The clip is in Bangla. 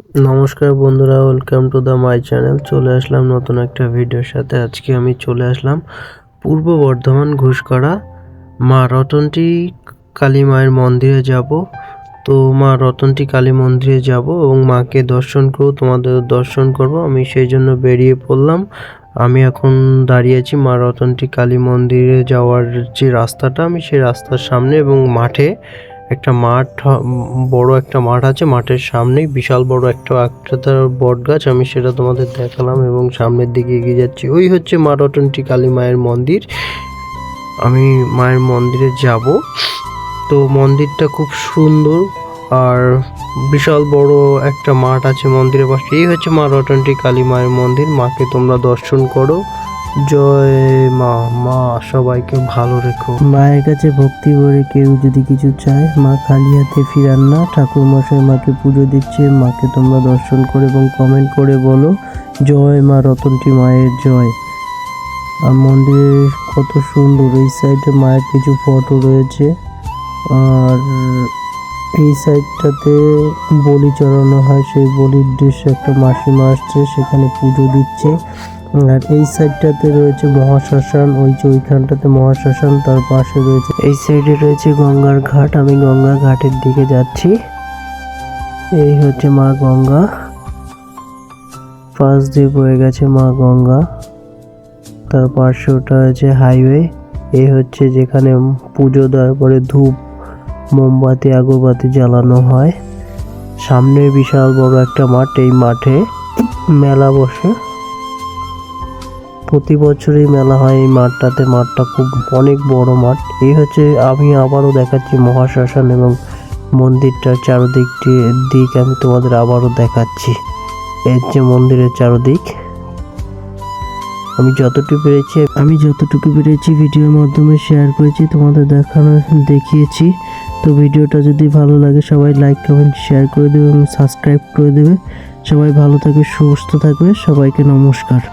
নমস্কার বন্ধুরা welcome to the my channel চলে আসলাম নতুন একটা ভিডিওর সাথে। আজকে আমি চলে আসলাম পূর্ব বর্ধমান ঘুষকরা মা রতনটি কালী মায়ের মন্দিরে যাব। তো মা রতনটি কালী মন্দিরে যাব এবং মাকে দর্শন করব, তোমাদের দর্শন করব। আমি সেই জন্য বেরিয়ে পড়লাম। আমি এখন দাঁড়িয়ে আছি মা রতনটি কালী মন্দিরে যাওয়ার যে রাস্তাটা, আমি সেই রাস্তার সামনে এবং মাঠে। একটা মাঠ বড় একটা মাঠ আছে। মাঠের সামনেই বিশাল বড় একটা একটা বট গাছ আমি সেটা তোমাদের দেখালাম এবং সামনের দিকে এগিয়ে যাচ্ছি। ওই হচ্ছে মা রতনটি কালী মায়ের মন্দির। আমি মায়ের মন্দিরে যাব। তো মন্দিরটা খুব সুন্দর আর বিশাল বড় একটা মাঠ আছে মন্দিরের পাশে। এই হচ্ছে মা রতনটি কালী মায়ের মন্দির। মাকে তোমরা দর্শন করো। জয় মা মা, সবাইকে ভালো রেখো। মায়ের কাছে ভক্তি করে কেউ যদি কিছু চায়, মা খালি হাতে ফিরান না। ঠাকুর মশাই মাকে পুজো দিচ্ছে, মাকে তোমরা দর্শন করে এবং কমেন্ট করে বলো, জয় মা রতনটি মায়ের জয়। আর মন্দিরে কত সুন্দর, এই সাইডে মায়ের কিছু ফটো রয়েছে। আর এই সাইডটাতে বলি চড়ানো হয়, সেই বলির দৃশ্য একটা মাসিমা আসছে, সেখানে পুজো দিচ্ছে। আর এই সাইডটাতে রয়েছে মহাশ্মশান, ওই যে ওইখানটাতে মহাশ্মশান, তার পাশে রয়েছে এই সাইডে রয়েছে গঙ্গার ঘাট, আমি গঙ্গা ঘাটের দিকে যাচ্ছি। এই হচ্ছে মা গঙ্গা। পাশ দিয়ে বয়ে গেছে মা গঙ্গা। তার পাশে ওটা হচ্ছে হাইওয়ে। এই হচ্ছে যেখানে পুজো দেওয়ার পরে ধূপ, মোমবাতি, আগরবাতি জ্বালানো হয়। সামনে বিশাল বড় একটা মাঠ, এই মাঠে মেলা বসে। প্রতি বছরই মেলা হয় এই মাঠটাতে। মাঠটা খুব অনেক বড় মাঠ। এই হচ্ছে আমি আবারও দেখাচ্ছি মহাশ্মশান এবং মন্দিরটার চারদিকটি। দিক আমি তোমাদের আবারও দেখাচ্ছি। এই হচ্ছে মন্দিরের চারদিক। আমি যতটুকু পেরেছি, আমি যতটুকু পেরেছি ভিডিওর মাধ্যমে শেয়ার করেছি, তোমাদের দেখানো, দেখিয়েছি। তো ভিডিওটা যদি ভালো লাগে, সবাই লাইক কমেন্ট শেয়ার করে দেবে এবং সাবস্ক্রাইব করে দেবে। সবাই ভালো থাকবে, সুস্থ থাকবে। সবাইকে নমস্কার।